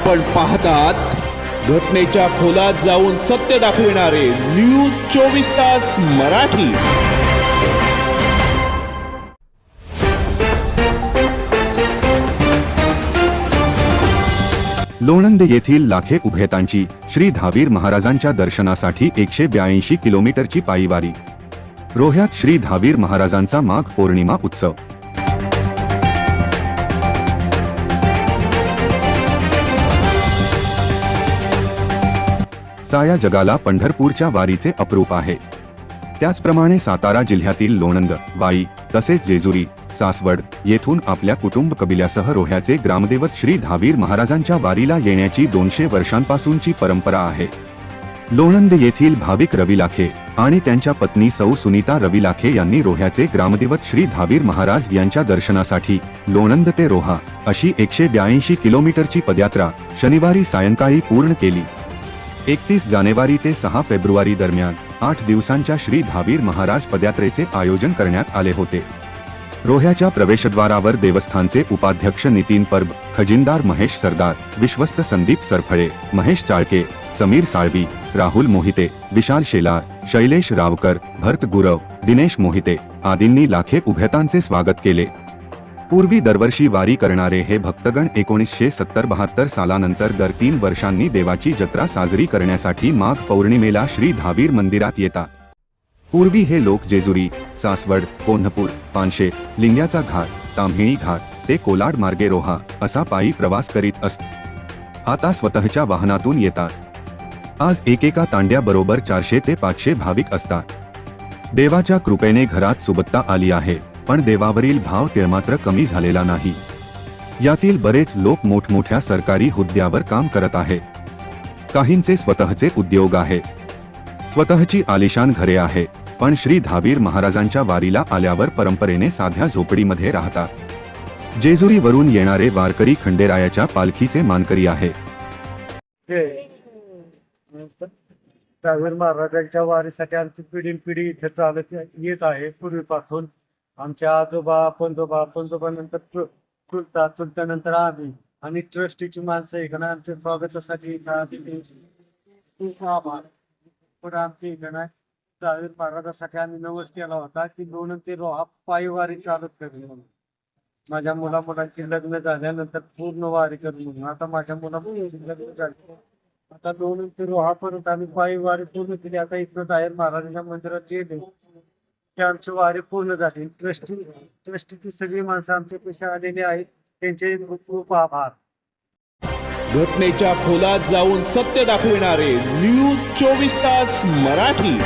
आपण पाहतात घटनेच्या खोलात जाऊन सत्य दाखविणारे न्यूज चोवीस तास मराठी. लोणंद येथील लाखे उभयतांची श्री धावीर महाराजांच्या दर्शनासाठी एकशे ब्याऐंशी किलोमीटरची पायीवारी. रोह्यात श्री धावीर महाराजांचा माघ पौर्णिमा उत्सव. साया जगाला पंढरपूरच्या वारीचे अप्रूप आहे. त्याचप्रमाणे सातारा जिल्ह्यातील लोणंद वाई तसेच जेजुरी सासवड येथून आपल्या कुटुंब कबिल्यासह रोह्याचे ग्रामदेवत श्री धावीर महाराजांच्या वारीला येण्याची दोनशे वर्षांपासूनची परंपरा आहे. लोणंद येथील भाविक रवी लाखे आणि त्यांच्या पत्नी सौ सुनीता रवी लाखे यांनी रोह्याचे ग्रामदेवत श्री धावीर महाराज यांच्या दर्शनासाठी लोणंद ते रोहा अशी एकशे ब्याऐंशी किलोमीटरची पदयात्रा शनिवारी सायंकाळी पूर्ण केली. एकतीस जानेवारी ते सहा फेब्रुवारी दरम्यान आठ दिवसांच्या श्री धावीर महाराज पदयात्रेचे आयोजन करण्यात आले होते. रोह्याच्या प्रवेशद्वारावर देवस्थानचे उपाध्यक्ष नितीन परब खजिनदार महेश सरदार विश्वस्त संदीप सरफळे महेश चाळके समीर साळवी राहुल मोहिते विशाल शेलार शैलेश रावकर भरत गुरव दिनेश मोहिते आदींनी लाखे उभयतांचे स्वागत केले. पूर्वी दरवर्षी वारी करणारे हे भक्तगण एकोणीसशे सत्तर बहात्तर सालानंतर दर तीन वर्षांनी देवाची जत्रा साजरी करण्यासाठी माघ पौर्णिमेला श्री धावीर मंदिरात येतात. पूर्वी हे लोक जेजुरी सासवड कोल्हापूर पानशे लिंग्याचा घाट ताम्हिणी घाट ते कोलाड मार्गे रोहा असा पायी प्रवास करीत असत आता स्वतःच्या वाहनातून येतात. आज एकेका तांड्याबरोबर चारशे ते पाचशे भाविक असतात. देवाच्या कृपेने घरात सुबत्ता आली आहे. पण देवावरील भाव तिळमात्र कमी झालेला नाही. यातील बरेच लोक मोठमोठ्या सरकारी हुद्द्यावर काम करत आहेत. काहींचे स्वतःचे उद्योग आहे स्वतःची आलिशान घरे आहे पण श्री धावीर महाराजांच्या वारीला आल्यावर परंपरेने साध्या झोपडीमध्ये राहतात. जेजुरीवरून येणारे वारकरी खंडेरायाच्या पालखीचे मानकरी आहे महाराजांच्या वारीसाठी आमची पिढी पिढी इथे चालत येत आहे. पूर्वीपासून आमच्या आजोबा पंजोबा पंजोबा नंतर चुलता चुलत्यानंतर आम्ही. आणि ट्रस्टीची माणसं इकडं आमच्या स्वागतासाठी इथं खूप आभार पण आमच्या इकडं टावेर महाराजासाठी आम्ही नवस केला होता. की दोन ते रोहा पायी वारी चालत करेल म्हणून. माझ्या मुला मुलांची लग्न झाल्यानंतर पूर्ण वारी करू म्हणून. आता माझ्या मुला मुलांची लग्न झाली. आता दोन ते रोहा परत आम्ही पायी वारी पूर्ण केली. आता इकडं दायर महाराजांच्या मंदिरात गेले. की आमची वारी पूर्ण झाली. ट्रस्टी ट्रस्टीची सगळी माणसं आमच्या पेशी आलेली आहेत. त्यांचे खूप खूप आभार. घटनेच्या खोलात जाऊन सत्य दाखविणारे न्यूज चोवीस तास मराठी.